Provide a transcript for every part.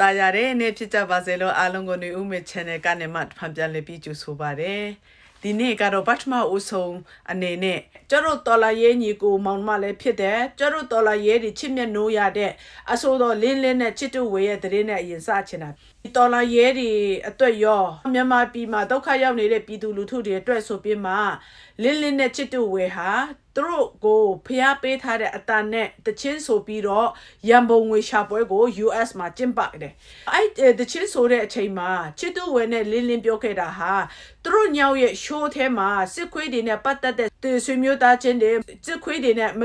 တာယာတဲ့နေ့ဖြစ်ကြပါစေလို့အားလုံးကိုနေဦးမေ channel ကနေမှဖန်ပြန်လည်ပြီးကြိုဆိုပါရစေဒီနေ့ကတော့ပတ်ထမဦးဆုံးအနေနဲ့ကျတို့တော်လာရေးညီကိုမောင်မလည်းဖြစ်တယ်ကျတို့တော်လာရေးဒီချစ်မြတ်နိုးရတဲ့အဆိုတော်လင်းလင်းနဲ့ချစ်တူဝေရဲ့တရင်နဲ့အရင်စချင်တာဒီတော်လာရေးဒီအတွက်ရောမြန်မာပြည်မှာဒုက္ခရောက်နေတဲ့ပြည်သူလူထုတွေအတွက်ဆိုပြီးမှလင်းလင်းနဲ့ချစ်တူဝေဟာ သူတို့ကိုဖျားပေးထားတဲ့အတန်နဲ့တချင်းဆိုပြီးတော့ရန်ပုံငွေရှာပွဲကို US မှာကျင်းပတယ်အဲ့အဲတချင်းဆိုတဲ့အချိန်မှာချစ်တူဝဲနဲ့လင်းလင်းပြောခဲ့တာဟာသူတို့ညောင်ရဲ့ show ထဲမှာစစ်ခွေးတွေနဲ့ပတ်သက်တဲ့သူဆွေမျိုးသားချင်းတွေစစ်ခွေးတွေနဲ့မ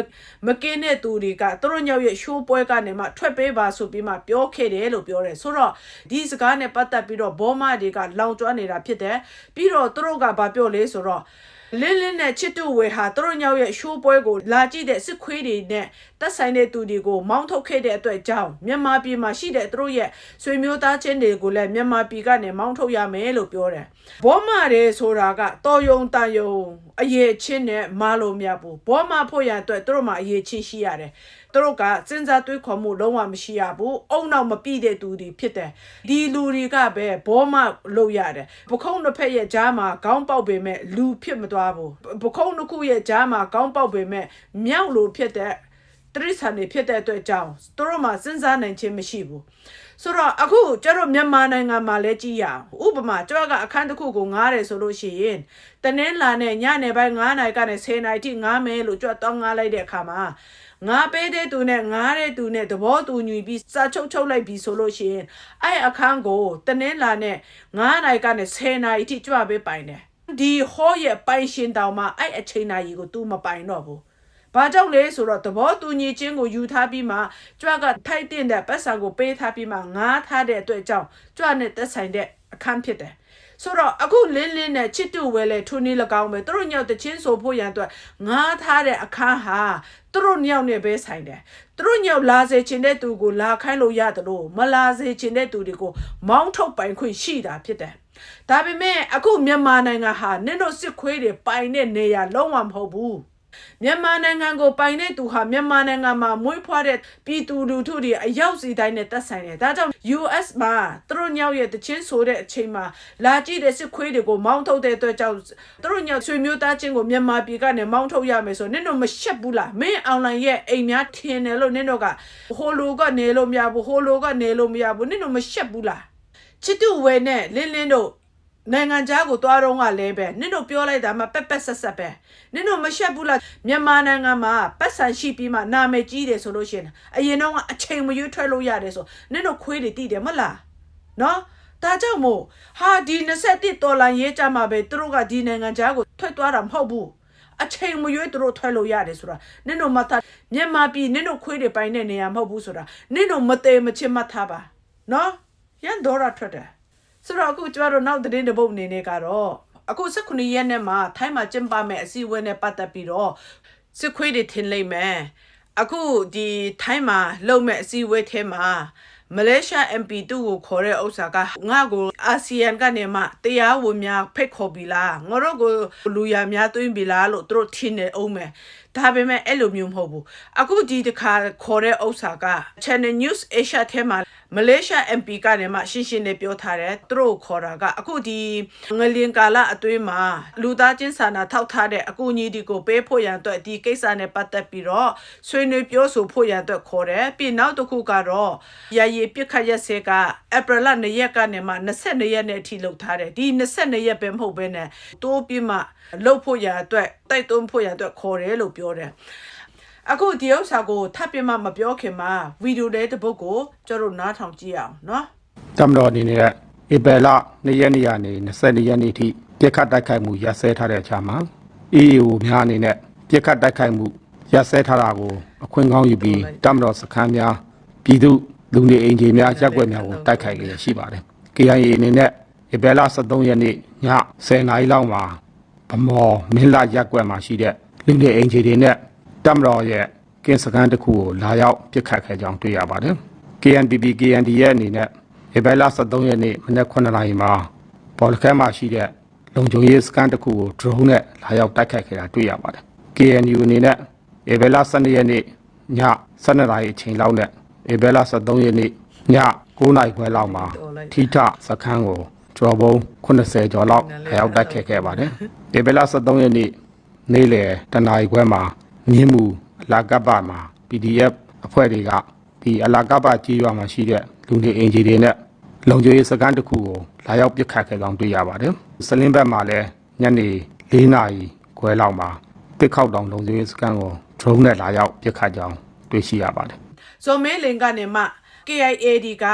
မကင်းတဲ့သူတွေကသူတို့ညောင်ရဲ့ show ပွဲကနေမှထွက်ပေးပါဆိုပြီးမှပြောခဲ့တယ်လို့ပြောတယ်ဆိုတော့ဒီစကားနဲ့ပတ်သက်ပြီးတော့ဘောမတွေကလောင်ကျွမ်းနေတာဖြစ်တယ်ပြီးတော့သူတို့ကဘာပြောလဲဆိုတော့ လင်းလင်းနဲ့ချစ်တူဝေဟာသူတို့ညောင်ရဲ့ရှိုးပွဲကိုလာကြည့်တဲ့စစ်ခွေးတွေနဲ့တက်ဆိုင်တဲ့သူတွေကိုမောင်းထုတ်ခဲ့တဲ့အတွက်ကြောင့်မြန်မာပြည်မှာရှိတဲ့သူတို့ရဲ့ဆွေမျိုးသားချင်းတွေကိုလည်းမြန်မာပြည်ကနေမောင်းထုတ်ရမယ်လို့ပြောတယ်။ဘောမရဲဆိုတာကတော်ယုံတန်ယုံအရေးချင်းနဲ့မာလို့မရဘူး။ဘောမဖို့ရန်အတွက်သူတို့မှာအရေးချင်းရှိရတယ်။ သူတို့ကစဉ်းစားတွေးခေါ်မှုလုံးဝမရှိရဘူး။အုံနောက်မပြည့်တဲ့သူတွေဖြစ်တယ်။ဒီလူတွေကပဲဘောမလုပ်ရတယ်။ပခုံးတစ်ဖက်ရဲ့ကြားမှာခေါင်းပေါက်ပေမဲ့လူဖြစ်မသွားဘူး။ပခုံးတစ်ခုရဲ့ကြားမှာခေါင်းပေါက်ပေမဲ့မြောက်လိုဖြစ်တဲ့တရိษံတွေဖြစ်တဲ့အတွက်ကြောင့်သူတို့မှစဉ်းစားနိုင်ခြင်းမရှိဘူးဆိုတော့အခုကျတော့မြန်မာနိုင်ငံမှာလည်းကြည်ရအောင်ဥပမာကျတော့ကအခန်းတစ်ခုကိုငားတယ်ဆိုလို့ရှိရင်တနင်္လာနဲ့ညနေပိုင်း9နာရီကနေ10နာရီထိငားမယ်လို့ကြွတော့ငားလိုက်တဲ့အခါမှာ ငါပေးတဲ့သူနဲ့ငားတဲ့သူနဲ့သဘောတူညီပြီးစာချုပ်ချုပ်လိုက်ပြီးဆိုလို့ရှိရင်အဲ့အခန်းကိုတနင်္လာနဲ့9နာရီကနေ10နာရီထိကြွပေးပိုင်တယ်ဒီဟောရဲ့ပိုင်ရှင်တောင်မှအဲ့အချိန်နာရီကို तू မပိုင်တော့ဘူးဘာကြောင့်လဲဆိုတော့သဘောတူညီခြင်းကိုယူထားပြီးမှကြွကထိုက်တဲ့ပတ်စံကိုပေးထားပြီးမှငားထားတဲ့အတွက်ကြောင့်ကြွနဲ့သက်ဆိုင်တဲ့အခန်းဖြစ်တယ် ဆိုတော့အခုလင်းလင်းနဲ့ချစ်တူဝဲလဲထူနေလကောင်းပဲသူတို့ညောက်တချင်းဆိုဖို့ရန်အတွက်ငားထားတဲ့အခန်းဟာသူတို့ညောက်နဲ့ပဲဆိုင်တယ်သူတို့ညောက်လာစေချင်တဲ့သူကိုလာခိုင်းလို့ရတယ်လို့မလာစေချင်တဲ့သူတွေကိုမောင်းထုတ်ပိုင်ခွင့်ရှိတာဖြစ်တယ်ဒါပေမဲ့အခုမြန်မာနိုင်ငံဟာနင်တို့စစ်ခွေးတွေပိုင်တဲ့နေရာလုံးဝမဟုတ်ဘူး မြန်မာနိုင်ငံကိုပိုင်တဲ့သူဟာမြန်မာနိုင်ငံမှာမွေးဖွားတဲ့ပြည်သူလူထုတွေအရောက်စီတိုင်းနဲ့တက်ဆိုင်တယ်။ဒါကြောင့် US မှာသူတို့ညောက်ရဲ့တချင်းဆိုတဲ့အချိန်မှာလာကြည့်တဲ့စစ်ခွေးတွေကိုမောင်းထုတ်တဲ့အတွက်ကြောင့်သူတို့ညောက်ဆွေမျိုးသားချင်းကိုမြန်မာပြည်ကနေမောင်းထုတ်ရမယ်ဆိုနင်တို့မရှက်ဘူးလား။မင်းအွန်လိုင်းရဲ့အိမ်များထင်တယ်လို့နင်တို့ကဟိုလိုကနေလို့မရဘူးဟိုလိုကနေလို့မရဘူးနင်တို့မရှက်ဘူးလား။ချစ်တူဝဲနဲ့လင်းလင်းတို့ နိုင်ငံခြားကိုသွားတော့ကလည်းပဲနင်တို့ပြောလိုက်တာမှပက်ပက်ဆက်ဆက်ပဲနင်တို့မရှက်ဘူးလားမြန်မာနိုင်ငံမှာပတ်စံရှိပြီးမှနာမည်ကြီးတယ်ဆိုလို့ရှိရင်အရင်တော့အချိန်မရွေးထွက်လို့ရတယ်ဆိုနင်တို့ခွေးတွေတည်တယ်မလားနော်ဒါကြောင့်မို့ဟာဒီ21ဒေါ်လာရေးကြမှာပဲသူတို့ကဒီနိုင်ငံခြားကိုထွက်သွားတာမဟုတ်ဘူးအချိန်မရွေးသူတို့ထွက်လို့ရတယ်ဆိုတာနင်တို့မသားမြန်မာပြည်နင်တို့ခွေးတွေပိုင်တဲ့နေရာမဟုတ်ဘူးဆိုတာနင်တို့မသေးမချစ်မှတ်ထားပါနော်ရန်ဒေါ်လာထွက်တယ် ဆိုတော့အခုကျမတို့နောက်သတင်းတစ်ပုဒ်အနေနဲ့ကတော့အခု19ရက်နေ့မှာထိုင်းမှာကျင်းပမဲ့အစည်းအဝေးနဲ့ပတ်သက်ပြီးတော့စစ်ခွေးတွေထင်လိမ့်မယ်အခုဒီထိုင်းမှာလုပ်မဲ့အစည်းအဝေးထဲမှာမလေးရှား MP2 ကိုခေါ်တဲ့ဥစ္စာကငါ့ကိုအာဆီယံကနေမှတရားဝင်များဖိတ်ခေါ်ပြီလားငါတို့ကိုလူရများသွင်းပြီလားလို့သူတို့ထင်နေအောင်မယ် ဒါပေမဲ့အဲ့လိုမျိုးမဟုတ်ဘူးအခုဒီတစ်ခါခေါ်တဲ့ဥစ္စာက Channel News Asia ထဲမှာမလေးရှား MP ကနေမှရှင်းရှင်းလေးပြောထားတယ်သူတို့ခေါ်တာကအခုဒီငလင်ကာလအတွင်းမှာလူသားချင်းစာနာထောက်ထားတဲ့အကူအညီဒီကိုပေးဖို့ရန်အတွက်ဒီကိစ္စနဲ့ပတ်သက်ပြီးတော့ဆွေးနွေးပြောဆိုဖို့ရန်အတွက်ခေါ်တယ်ပြီးနောက်တစ်ခုကတော့ရရပြစ်ခတ်ရက်စဲကဧပြီလ2ရက်ကနေမှ22ရက်နဲ့အထိလုပ်ထားတယ်ဒီ22ရက်ပဲမဟုတ်ဘဲနဲ့တိုးပြီးမှလှုပ်ဖို့ရန်အတွက် တိုက်တွန်းဖို့ရန်အတွက်ခေါ်တယ်လို့ပြောတယ်အခုဒီဥစ္စာကိုထပ်ပြမမပြောခင်မှာဗီဒီယိုလေးတစ်ပုဒ်ကိုကျတို့နားထောင်ကြည့်အောင်နော်တမတော်အနေနဲ့ဧပြီလ2ရက်နေ့ကနေ22ရက်နေ့ထိပြစ်ခတ်တိုက်ခိုက်မှုရပ်စဲထားတဲ့အခြားမှာ EAO များအနေနဲ့ပြစ်ခတ်တိုက်ခိုက်မှုရပ်စဲထားတာကိုအခွင့်ကောင်းယူပြီးတမတော်စခန်းများပြည်သူလူနေအိမ်ခြေများရက်ွက်များကိုတိုက်ခိုက်လျက်ရှိပါတယ်။ KIA အနေနဲ့ဧပြီလ23ရက်နေ့ည10:00နာရီလောက်မှာ ဗမော်မင်းလာရက်ွက်မှာရှိတဲ့လူနေအိမ်ခြေတွေနဲ့တမတော်ရဲ့ကင်းစခန်းတစ်ခုကိုလာရောက်ပြစ်ခတ်ခဲ့ကြောင်းတွေ့ရပါတယ်။ KNPP KND ရဲ့အနေနဲ့ဧပြီလ23ရက်နေ့မနက်9:00နာရီမှာဘော်လခဲမှာရှိတဲ့လုံခြုံရေးစခန်းတစ်ခုကို drone နဲ့လာရောက်တိုက်ခိုက်ခဲ့တာတွေ့ရပါတယ်။ KNU အနေနဲ့ဧပြီလ12ရက်နေ့ည12:00နာရီအချိန်လောက်နဲ့ဧပြီလ23ရက်နေ့ည9:00 9နိုင်ခွဲလောက်မှာထိထစခန်းကို ကျော်ပုံ80ကျော်လောက်ဖျောက်တိုက်ခဲ့ခဲ့ပါတယ်ဒီဘက်လာ73ရက်နေ့နေ့လယ်တနာရီခွဲမှာမြင်းမှုအလာကပ္ပမှာ PDF အဖွဲ့တွေကဒီအလာကပ္ပကြီးရွာမှာရှိတဲ့လူနေအင်ဂျီတွေနဲ့လုံခြုံရေးစခန်းတစ်ခုကိုလာရောက်ပစ်ခတ်ခဲ့ကြောင်းတွေ့ရပါတယ်စလင်းဘက်မှာလည်းညနေ4နာရီခွဲလောက်မှာတစ်ခေါက်တောင်လုံခြုံရေးစခန်းကို drone နဲ့လာရောက်ပစ်ခတ်ကြောင်းတွေ့ရှိရပါတယ်ဇော်မဲလင်ကနေမှ KIAD က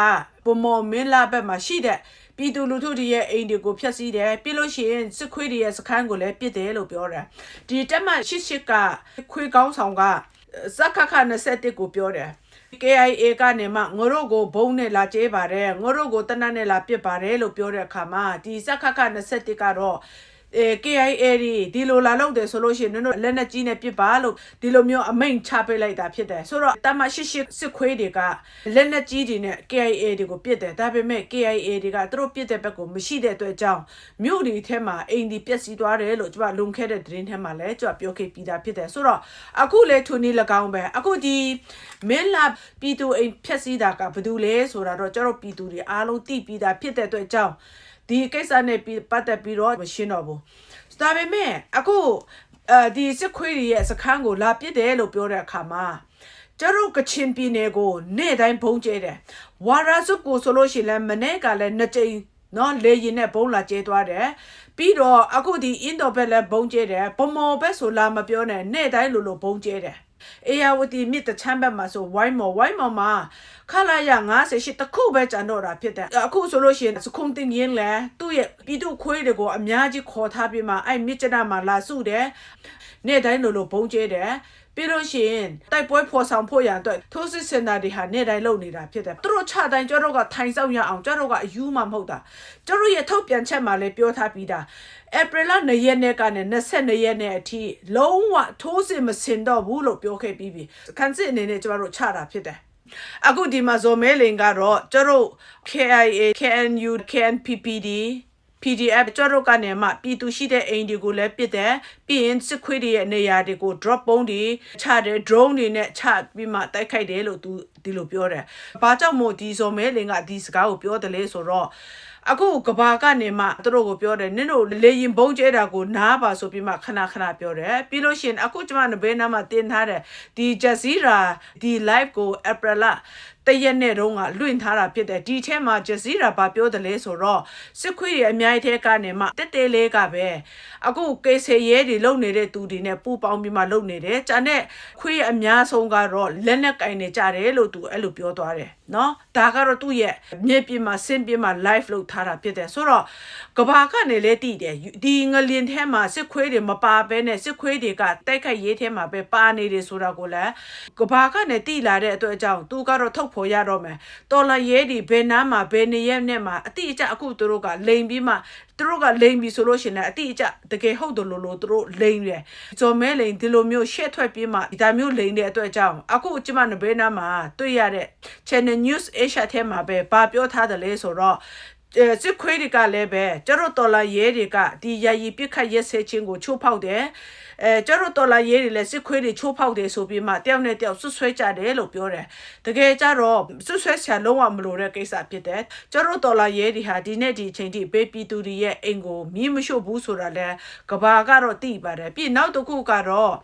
ပုံမော်မင်းလာဘက်မှာရှိတဲ့ ပြည်သူလူထုတွေရဲ့အိမ်တွေကိုဖျက်ဆီးတယ်ပြီးလို့ရှိရင်စစ်ခွေးတွေရဲ့စခန်းကိုလည်းပစ်တယ်လို့ပြောတယ်ဒီတက်မ88ကခွေးကောင်းဆောင်ကစက္ခခ21ကိုပြောတယ် KIA ကနေမှငါတို့ကိုဘုံနဲ့လာကျေးပါတယ်ငါတို့ကိုတနတ်နဲ့လာပစ်ပါတယ်လို့ပြောတဲ့အခါမှာဒီစက္ခခ21ကတော့ အဲ KIA ဒီဒီလိုလာလို့တယ်ဆိုလို့ရှိရင်တို့လက်နဲ့ကြီးနဲ့ပြစ်ပါလို့ဒီလိုမျိုးအမိန့်ချပေးလိုက်တာဖြစ်တယ်ဆိုတော့တမရှိရှိစစ်ခွေးတွေကလက်နဲ့ကြီးတွေနဲ့ KIA တွေကိုပြစ်တယ်ဒါပေမဲ့ KIA တွေကသူတို့ပြစ်တဲ့ဘက်ကိုမရှိတဲ့အတွက်ကြောင့်မြို့ဒီထဲမှာအိမ်ဒီပျက်စီးသွားတယ်လို့ကျွန်မလုံခဲ့တဲ့သတင်းထဲမှာလည်းကျွန်မပြောခဲ့ပြီးသားဖြစ်တယ်ဆိုတော့အခုလေထူနီ၎င်းပဲအခုဒီမင်းလာပြည်သူအိမ်ဖျက်ဆီးတာကဘာတူလဲဆိုတာတော့ကျွန်တော်ပြည်သူတွေအားလုံးသိပြီးသားဖြစ်တဲ့အတွက်ကြောင့် ဒီကိစ္စနဲ့ပတ်သက်ပြီးတော့မရှင်းတော့ဘူးဒါပေမဲ့အခုအဲဒီစစ်ခွေးတွေရဲ့စခန်းကိုလာပစ်တယ်လို့ပြောတဲ့အခါမှာကျတို့ကချင်ပြည်နယ်ကိုနေ့တိုင်းဘုံကျဲတယ်ဝါရာစုကိုဆိုလို့ရှိရင်လည်းမနေ့ကလည်းနှစ်ကြိမ်နော်လေရင်နဲ့ဘုံလာကျဲသွားတယ်ပြီးတော့အခုဒီအင်ဒိုဘက်လည်းဘုံကျဲတယ်ဗမော်ဘက်ဆိုလာမပြောနဲ့နေ့တိုင်းလိုလိုဘုံကျဲတယ် အေယာဝတီမြစ်တချမ်းဘက်မှာဆိုဝိုင်းမော်ဝိုင်းမော်မှာခလာရ98တခုပဲကျန်တော့တာဖြစ်တယ်အခုဆိုလို့ရှိရင်စခုံတင်ရင်လဲသူ့ရဲ့ပြည်သူခွေးတွေကိုအများကြီးခေါ်ထားပြီးမှအဲ့မြစ်ကျနာမှာလာစုတယ်နေ့တိုင်းလိုလိုဘုံကျဲတယ်ပြီးလို့ရှိရင်တိုက်ပွဲဖော်ဆောင်ဖို့ရန်အတွက်ထိုးစစ်စင်တာတွေဟာနေ့တိုင်းလုပ်နေတာဖြစ်တယ်သူတို့ချတိုင်းကျတို့ကထိုင်ဆောင်ရအောင်ကျတို့ကအယူမှမဟုတ်တာကျတို့ရဲ့ထုတ်ပြန်ချက်မှာလည်းပြောထားပြီးသားဧပြီလ2ရက်နေ့ကနေ22ရက်နေ့အထိလုံးဝထိုးစစ်မစင်တော့ဘူးလို့ပြောခဲ့ပြီးပြီခန်းစစ်အနေနဲ့ကျတို့ချတာဖြစ်တယ်အခုဒီမှာဇော်မဲလင်ကတော့ကျတို့ KIA KNU KNPPD PDF ကျတို့ကနေမှပြည်သူရှိတဲ့အိမ်တွေကိုလည်းပစ်တယ်ပြီးရင်စစ်ခွေးတွေရဲ့နေရာတွေကို drop ပုံးတွေချတယ် drone တွေနဲ့ချပြီးမှတိုက်ခိုက်တယ်လို့သူဒီလိုပြောတယ်။ဘာကြောင့်မို့ဒီဇော်မဲလင်ကဒီစကားကိုပြောတယ်လဲဆိုတော့ အခုကဘာကနေမှသူတို့ကိုပြောတယ်နင်တို့လေရင်ဘုံကျဲတာကိုနားပါဆိုပြီးမှခဏခဏပြောတယ်ပြီးလို့ရှိရင်အခုကျမနဘေးနားမှာတင်ထားတယ်ဒီဂျက်ဇီရာဒီ live ကို April လ တရက်နဲ့တုန်းကလွင့်ထားတာဖြစ်တယ်ဒီထဲမှာဂျက်ဇီရာဘာပြောတယ်လဲဆိုတော့စစ်ခွေးတွေအများကြီးထဲကနေမှတက်တဲလေးကပဲအခုကေဆေရဲတွေလုံနေတဲ့သူတွေနဲ့ပူပေါင်းပြီးမှလုံနေတယ်ဂျာနဲ့ခွေးအများဆုံးကတော့လက်နဲ့ကင်နေကြတယ်လို့သူအဲ့လိုပြောသွားတယ်နော်ဒါကတော့သူ့ရဲ့မြေပြင်မှာဆင်းပြမှာ live လုပ်ထားတာဖြစ်တယ်ဆိုတော့ကဘာကနေလဲတည်တယ်ဒီငလင်ထဲမှာစစ်ခွေးတွေမပါဘဲနဲ့စစ်ခွေးတွေကတိုက်ခိုက်ရေးထဲမှာပဲပါနေတယ်ဆိုတာကိုလည်းကဘာကနေတည်လာတဲ့အတွက်အကြောင်းသူကတော့ထုတ်ဖော်ရတော့မယ်တော်လာရဲဒီဘယ်နားမှာဘယ်နေရက်နဲ့မှာအတိအကျအခုသူတို့ကလိန်ပြီးမှသူတို့ကလိန်ပြီဆိုလို့ရှိရင်လည်းအတိအကျတကယ်ဟုတ်တယ်လို့လို့သူတို့လိန်တယ်ဇော်မဲလိန်ဒီလိုမျိုးရှက်ထွက်ပြီးမှဒီဒါမျိုးလိန်တဲ့အတွက်ကြောင့်အခုကျမနဘေးနားမှာတွေ့ရတဲ့ Channel News Asia ထဲမှာပဲဗာပြောထားတယ်လေဆိုတော့အဲစစ်ခွေးတွေကလည်းပဲကျတို့တော်လာရဲတွေကဒီယာယီပြစ်ခတ်ရက်စဲခြင်းကိုချိုးဖောက်တယ် အဲကျတို့တော်လာရဲတွေလည်းစစ်ခွေးတွေချိုးဖောက်တယ်ဆိုပြီးမှတယောက်နဲ့တယောက်ဆွဆွဲကြတယ်လို့ပြောတယ်တကယ်ကြတော့ဆွဆွဲဆရာလုံးဝမလိုတဲ့ကိစ္စဖြစ်တယ်ကျတို့တော်လာရဲတွေဟာဒီနေ့ဒီအချိန်ထိဘေးပြည်သူတွေရဲ့အိမ်ကိုမြင်းမရှို့ဘူးဆိုတာလဲကဘာကတော့သိပါတယ်ပြီးနောက်တစ်ခုကတော့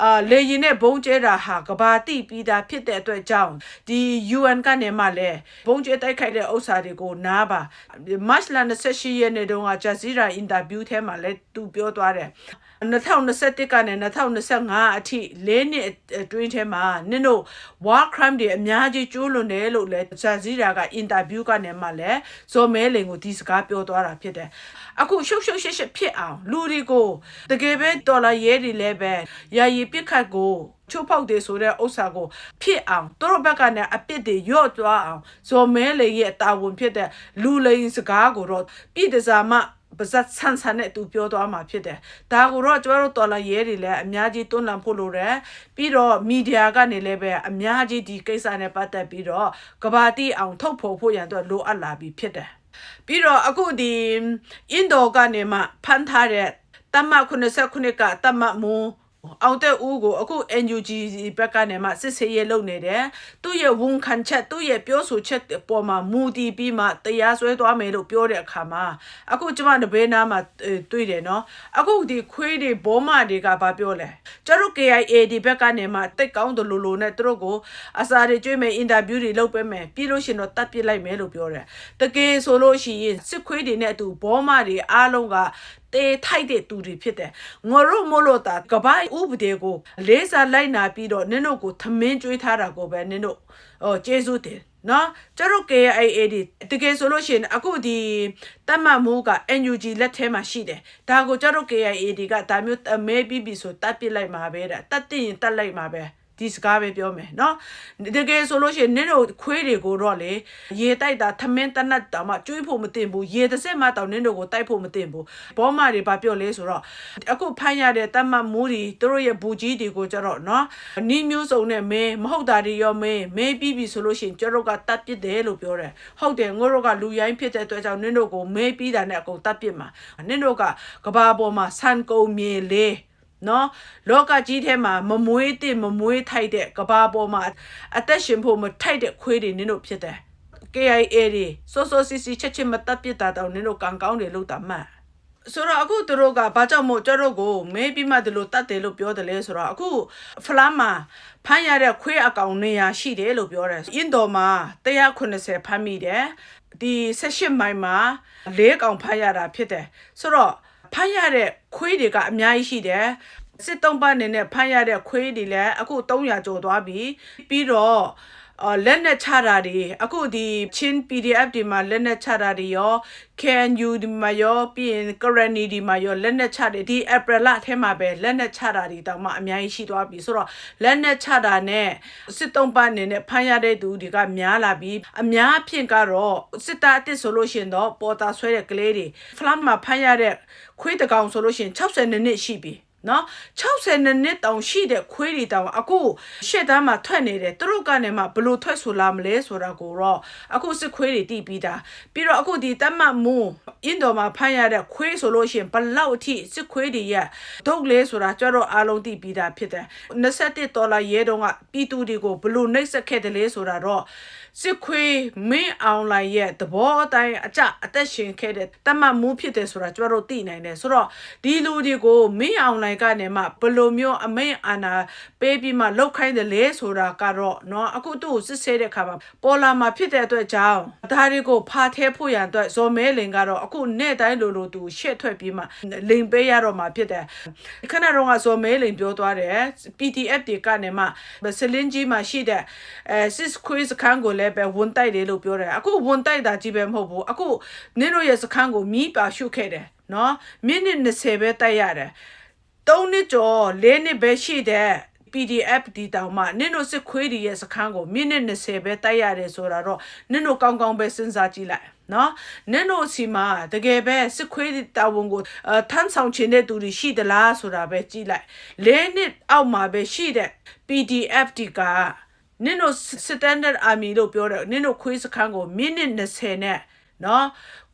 အာလေရင်နဲ့ဘုံကျဲတာဟာကဘာတိပြီးသားဖြစ်တဲ့အတွက်ကြောင့်ဒီ UN ကနေမှလည်းဘုံကျဲတိုက်ခိုက်တဲ့ဥစ္စာတွေကိုနားပါ March လ28ရက်နေ့တုန်းက Jazeera interview ထဲမှာလည်းသူပြောသွားတယ် 2021ကနေ2025အထိ၄နှစ်အတွင်းထဲမှာနင်တို့ war crime တွေအများကြီးကျူးလွန်တယ်လို့လည်း Jazeera က interview ကနေမှလည်းဇော်မဲလင်ကိုဒီစကားပြောသွားတာဖြစ်တယ်အခုရှုပ်ရှုပ်ရှက်ရှက်ဖြစ်အောင်လူတွေကိုတကယ်ပဲဒေါ်လာရဲတွေလည်းပဲယာယီပြစ်ခတ်ကိုချိုးဖောက်တယ်ဆိုတဲ့ဥစ္စာကိုဖြစ်အောင်သူတို့ဘက်ကလည်းအပြစ်တွေညော့သွားအောင်ဇော်မဲလေရဲ့တာဝန်ဖြစ်တဲ့လူလိန်စကားကိုတော့ပြည်တစားမှ ပါဇက်ဆန်ဆန်နဲ့သူပြောသွားမှာဖြစ်တယ်။ဒါကိုတော့ကျွန်တော်တို့တော်လာရဲတွေလည်းအများကြီးတွန်းလှန်ဖို့လိုတယ်။ပြီးတော့မီဒီယာကနေလည်းပဲအများကြီးဒီကိစ္စနဲ့ပတ်သက်ပြီးတော့ကဘာတိအောင်ထုတ်ဖော်ဖို့ရန်အတွက်လိုအပ်လာပြီဖြစ်တယ်။ပြီးတော့အခုဒီအင်ဒိုကနေမှဖန်ထားတဲ့တမ္မ89ကတမ္မမူ အောင်တဲ့ဦးကိုအခု NUG ဘက်ကနေမှစစ်ဆေးရေးလုပ်နေတယ်သူ့ရဲ့ဝန်ခံချက်သူ့ရဲ့ပြောဆိုချက်ပေါ်မှာမူတည်ပြီးမှတရားစွဲသွားမယ်လို့ပြောတဲ့အခါမှာအခုကျမတပည့်နာမှာအဲတွေ့တယ်နော်အခုဒီခွေးတွေဘောမတွေကဘာပြောလဲကျတို့ KIA ဒီဘက်ကနေမှတိတ်ကောင်းတယ်လို့လို့နဲ့သူတို့ကိုအစာတွေကျွေးမယ်အင်တာဗျူးတွေလုပ်ပေးမယ်ပြီးလို့ရှရင်တော့တတ်ပစ်လိုက်မယ်လို့ပြောတယ်တကယ်ဆိုလို့ရှိရင်စစ်ခွေးတွေနဲ့အတူဘောမတွေအားလုံးက တေထိုက်တဲ့သူတွေဖြစ်တယ်ငါတို့မို့လို့တာကပိုင်ဥပဒေကိုလေးစားလိုက်နာပြီးတော့နင်တို့ကိုသမင်းကျွေးထားတာကိုပဲနင်တို့ဟောကျေးဇူးတင်နော်ကျတို့ KIA ဒီတကယ်ဆိုလို့ရှိရင်အခုဒီတတ်မှတ်မှုက NUG လက်ထဲမှာရှိတယ်ဒါကိုကျတို့ KIA ဒီကဒါမျိုးအမဲပြီးပြီဆိုတတ်ပစ်လိုက်မှာပဲတဲ့တတ်တင်ရင်တတ်လိုက်မှာပဲ ဒီစကားပဲပြောမယ်เนาะတကယ်ဆိုလို့ရှိရင်နင်တို့ခွေးတွေကိုတော့လေရေတိုက်တာထမင်းတနတ်တောင်မှကျွေးဖို့မတင်ဘူးရေတစ်စက်မှတောင်နင်တို့ကိုတိုက်ဖို့မတင်ဘူးဘောမတွေဘာပြောလဲဆိုတော့အခုဖမ်းရတဲ့တတ်မှတ်မှုတွေသူတို့ရဲ့ဘူကြီးတွေကိုကြတော့เนาะနီးမျိုးစုံနဲ့မင်းမဟုတ်တာတွေရောမင်းမင်းပြီးပြီဆိုလို့ရှိရင်ကျတို့ကတတ်ပစ်တယ်လို့ပြောတယ်ဟုတ်တယ်ငါတို့ကလူရိုင်းဖြစ်တဲ့အတွက်ကြောင့်နင်တို့ကိုမဲပြီးတာနဲ့အကုန်တတ်ပစ်မှာနင်တို့ကကဘာပေါ်မှာဆန်ကုန်မြေလေး နော်လောကကြီးထဲမှာမမွေးတဲ့မမွေးထိုက်တဲ့ကဘာပေါ်မှာအသက်ရှင်ဖို့မထိုက်တဲ့ခွေးတွေနင်တို့ဖြစ်တယ် KIA တွေစောစောစီစီချက်ချင်းမတက်ပြစ်တာတောင်နင်တို့ကံကောင်းတယ်လို့တာမှတ်ဆိုတော့အခုသူတို့ကဘာကြောင့်မို့ကျတို့ကိုမဲပြီးမှဒီလိုတတ်တယ်လို့ပြောတယ်လဲဆိုတော့အခုဖလားမှာဖမ်းရတဲ့ခွေးအကောင်နေရာရှိတယ်လို့ပြောတယ်အင်းတော်မှာ180ဖမ်းမိတယ်ဒီ16မိုင်မှာ၄ကောင်ဖမ်းရတာဖြစ်တယ်ဆိုတော့ ဖမ်းရတဲ့ခွေးတွေကအများကြီးရှိတယ်စစ်တုံးပတ်နေနဲ့ဖမ်းရတဲ့ခွေးတွေလည်းအခု300ကျော်သွားပြီပြီးတော့အော် လက်နဲ့ချတာတွေအခုဒီချင်း PDF ဒီမှာလက်နဲ့ချတာတွေရော CanU ဒီမှာရောပြီးရင် Currently ဒီမှာရောလက်နဲ့ချတယ်ဒီ April လထဲမှာပဲလက်နဲ့ချတာတွေတောင်မှအများကြီးရှိသွားပြီဆိုတော့လက်နဲ့ချတာနဲ့စစ်တုံးပန်းနေနဲ့ဖမ်းရတဲ့သူတွေကများလာပြီအများအဖြစ်ကတော့စစ်သားအစ်စ်ဆိုလို့ရှရင်တော့ပေါ်တာဆွဲတဲ့ကလေးတွေဖလမ်မှာဖမ်းရတဲ့ခွေးတကောင်ဆိုလို့ရှရင်60နှစ်ရှိပြီ နော်60နှစ်တောင်ရှိတဲ့ခွေးတွေတောင်အခုရှစ်တန်းမှာထွက်နေတယ်သူတို့ကနေမှဘလို့ထွက်ဆိုလာမလဲဆိုတာကိုတော့အခုစစ်ခွေးတွေတီးပြီးတာပြီးတော့အခုဒီတတ်မှတ်မှုအင်းတော်မှာဖမ်းရတဲ့ခွေးဆိုလို့ရှိရင်ဘလောက်အထိစစ်ခွေးတွေရဲ့ဒုတ်လဲဆိုတာကြတော့အားလုံးတီးပြီးတာဖြစ်တယ်21ဒေါ်လာရဲတုန်းကပြည်သူတွေကိုဘလို့နှိပ်စက်ခဲ့တယ်လဲဆိုတာတော့စစ်ခွေးမင်းအောင်လိုင်ရဲ့သဘောအတိုင်းအကြအသက်ရှင်ခဲ့တဲ့တတ်မှတ်မှုဖြစ်တယ်ဆိုတာကျွန်တော်တို့သိနိုင်တယ်ဆိုတော့ဒီလူတွေကိုမင်းအောင်လိုကနေမှဘယ်လိုမျိုးအမိန်အာနာပေးပြီးမှလောက်ခိုင်းတယ်လဲဆိုတာကတော့เนาะအခုသူ့ကိုစစ်ဆေးတဲ့အခါမှာပေါ်လာမှာဖြစ်တဲ့အတွက်ကြောင့်ဒါတွေကိုဖားထဲဖို့ရန်အတွက်ဇော်မဲလင်ကတော့အခုနေ့တိုင်းလိုလိုသူရှက်ထွက်ပြီးမှလိန်ပေးရတော့မှာဖြစ်တယ်ခဏတော့ကဇော်မဲလင်ပြောသွားတယ် PTF တွေကနေမှစလင်းကြီးမှာရှိတဲ့အဲ six quiz ခန်းကိုလည်းပဲဝန်တိုက်တယ်လို့ပြောတယ်အခုဝန်တိုက်တာကြီးပဲမဟုတ်ဘူးအခုနင်တို့ရဲ့စခန်းကိုမီးပါရှုခဲ့တယ်နော်မိနစ်20ပဲတိုက်ရတယ် 3နှစ်ကျော်4နှစ်ပဲရှိတဲ့ PDF ဒီတောင်မှနင်တို့စစ်ခွေးတွေရဲ့စခန်းကိုမိနစ်20ပဲတိုက်ရတယ်ဆိုတာတော့နင်တို့ကောင်းကောင်းပဲစဉ်းစားကြည့်လိုက်နော်နင်တို့စီမှာတကယ်ပဲစစ်ခွေးတာဝန်ကိုအထမ်းဆောင်ခြင်းတဲ့သူတွေရှိသလားဆိုတာပဲကြည့်လိုက်၄နှစ်အောက်မှာပဲရှိတဲ့ PDF ဒီကနင်တို့ standard army လို့ပြောတယ်နင်တို့ခွေးစခန်းကိုမိနစ်20နဲ့ နော်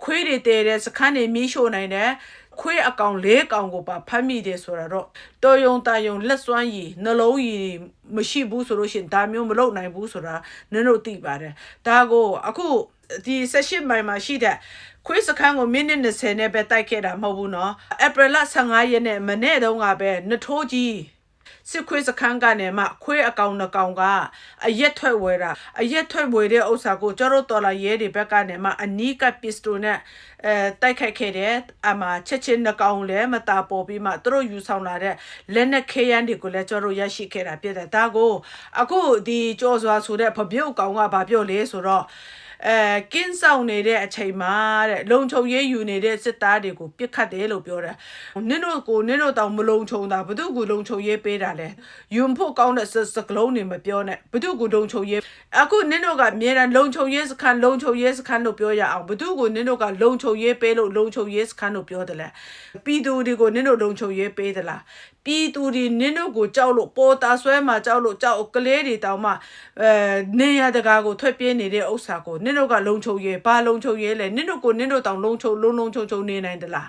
ခွေးတွေတဲတဲ့စခန်းတွေမီးရှို့နိုင်တယ်ခွေးအကောင်၄ကောင်ကိုပါဖမ်းမိတယ်ဆိုတာတော့တော်ယုံတန်ယုံလက်စွမ်းရည်နှလုံးရည်မရှိဘူးဆိုလို့ရှရင်ဒါမျိုးမလုပ်နိုင်ဘူးဆိုတာနင်တို့သိပါတယ်ဒါကိုအခုဒီ18မိုင်မှာရှိတဲ့ခွေးစခန်းကိုမိနစ်20နဲ့ပဲတိုက်ခဲ့တာမဟုတ်ဘူးเนาะဧပြီလ15ရက်နေ့မနေ့တုန်းကပဲနှထိုးကြီး စစ်ခွေးစခန်းကနေမှခွေးအကောင်နှကောင်ကအရက်ထွက်ဝဲတာအရက်ထွက်ဝဲတဲ့ဥစ္စာကိုကျတို့တော်လာရဲတွေဘက်ကနေမှအနီးကပစ္စတိုနဲ့အဲတိုက်ခိုက်ခဲ့တယ်အမှချက်ချင်းနှကောင်လည်းမတာပေါ်ပြီးမှသူတို့ယူဆောင်လာတဲ့လက်နက်ခဲယမ်းတွေကိုလည်းကျတို့ရရှိခဲ့တာဖြစ်တယ်ဒါကိုအခုဒီကြော်စွာဆိုတဲ့ဖပြုတ်ကောင်ကဘာပြောလဲဆိုတော့ အဲကင်းဆောင်နေတဲ့အချိန်မှာတဲ့လုံခြုံရေးယူနေတဲ့စစ်သားတွေကိုပြစ်ခတ်တယ်လို့ပြောတယ်နင်တို့ကိုနင်တို့တောင်မလုံခြုံတာဘသူကလုံခြုံရေးပေးတာလဲယွန်ဖို့ကောင်းတဲ့စစကလုံးတွေမပြောနဲ့ဘသူကလုံခြုံရေးအခုနင်တို့ကအမြဲတမ်းလုံခြုံရေးစခန်းလုံခြုံရေးစခန်းလို့ပြောရအောင်ဘသူကိုနင်တို့ကလုံခြုံရေးပေးလို့လုံခြုံရေးစခန်းလို့ပြောတယ်လဲပြည်သူတွေကိုနင်တို့လုံခြုံရေးပေးသလားပြည်သူတွေနင်တို့ကိုကြောက်လို့ပေါ်တာဆွဲမှာကြောက်လို့ကြောက်ကလေးတွေတောင်မှအဲနေရတကာကိုထွက်ပြေးနေတဲ့ဥစ္စာကိုနင်တို့ကလုံခြုံရေးဘာလုံခြုံရေးလဲနင်တို့ကိုနင်တို့တောင်လုံခြုံလုံလုံခြုံခြုံနေနိုင်သလား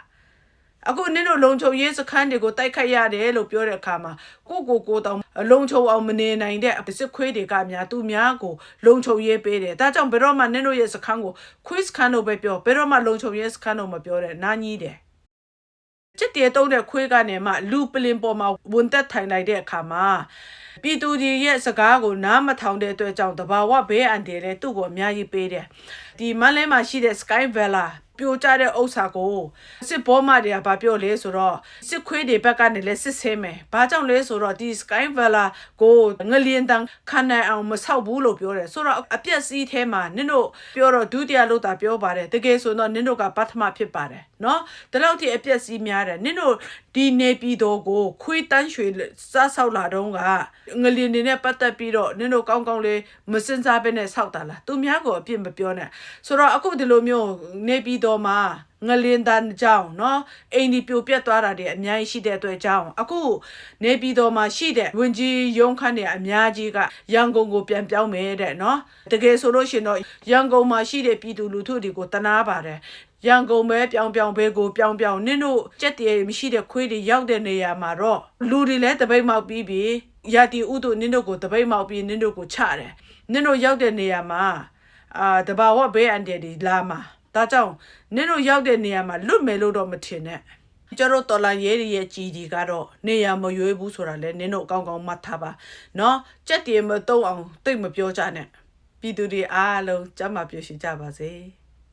အခုနင်တို့လုံချုံရေးစခန်းတွေကိုတိုက်ခိုက်ရတယ်လို့ပြောတဲ့အခါမှာကိုကိုကိုတောင်လုံချုံအောင်မနေနိုင်တဲ့စစ်ခွေးတွေကများသူများကိုလုံချုံရေးပေးတယ်ဒါကြောင့်ဘယ်တော့မှနင်တို့ရဲ့စခန်းကိုခွေးစခန်းလို့ပဲပြောဘယ်တော့မှလုံချုံရေးစခန်းလို့မပြောတဲ့နာကြီးတယ် ချစ်တဲ့တုံးတဲ့ခွေးကနေမှလူပလင်ပေါ်မှာဝန်တက်ထိုင်လိုက်တဲ့အခါမှာပြည်သူတွေရဲ့စကားကိုနားမထောင်တဲ့အတွက်ကြောင့်တဘာဝဘေးအန္တရာယ်လဲသူ့ကိုအများကြီးပေးတယ်ဒီမန်းလဲမှာရှိတဲ့ Sky Villa ပြိုကျတဲ့ဥစ္စာကိုစစ်ဘောမတွေကဘာပြောလဲဆိုတော့စစ်ခွေးတွေဘက်ကနေလဲစစ်ဆင်းမယ်။ဘာကြောင့်လဲဆိုတော့ဒီ Sky Villa ကိုငလျင်တန်ခံနိုင်အောင်မဆောက်ဘူးလို့ပြောတယ်။ဆိုတော့အပြက်စီးထဲမှာနင်တို့ပြောတော့ဒုတိယလို့သာပြောပါတယ်။တကယ်ဆိုတော့နင်တို့ကပထမဖြစ်ပါတယ်နော်။ဒီလောက်ထိအပြက်စီးများတယ်။နင်တို့ဒီနေပြည်တော်ကိုခွေးတန်းရွှေစားဆောက်လာတော့ကငလျင်တွေနဲ့ပတ်သက်ပြီးတော့နင်တို့ကောင်းကောင်းလေးမစင်စားဘဲနဲ့ဆောက်တာလား။သူများကိုအပြစ်မပြောနဲ့။ဆိုတော့အခုဒီလိုမျိုးနေပြည်တမှာငလင်တန်ကြောင်းเนาะအိမ်ဒီပြိုပြက်သွားတာတွေအများကြီးရှိတဲ့အတွက်ကြောင့်အခုနေပြည်တော်မှာရှိတဲ့ဝင်ကြီးရုံးခန်းတွေအများကြီးကရန်ကုန်ကိုပြန်ပြောင်းမယ်တဲ့เนาะတကယ်ဆိုလို့ရှိရင်တော့ရန်ကုန်မှာရှိတဲ့ပြည်သူလူထုတွေကိုတနာပါတယ်ရန်ကုန်ပဲပြောင်းပြောင်းဘဲကိုပြောင်းပြောင်းနင်းတို့ကြက်တည်းမရှိတဲ့ခွေးတွေရောက်တဲ့နေရာမှာတော့လူတွေလည်းတပိတ်မောက်ပြီးပြီရာတီဥတို့နင်းတို့ကိုတပိတ်မောက်ပြီးနင်းတို့ကိုချတယ်နင်းတို့ရောက်တဲ့နေရာမှာအာတဘာဝဘေးအန်တယ်ဒီလာမှာ ဒါကြောင့်နင်းတို့ရောက်တဲ့နေရာမှာလွတ်မယ်လို့တော့မထင်နဲ့ကျတော့တော်လာရဲရဲ့ကြီးဒီကတော့နေရာမရွေးဘူးဆိုတာလဲနင်းတို့အကောင်းကောင်းမှတ်ထားပါเนาะကြက်တည်းမတုံးအောင်တိတ်မပြောကြနဲ့ပြည်သူတွေအားလုံးကြမ်းမှပြည့်ရှိကြပါစေ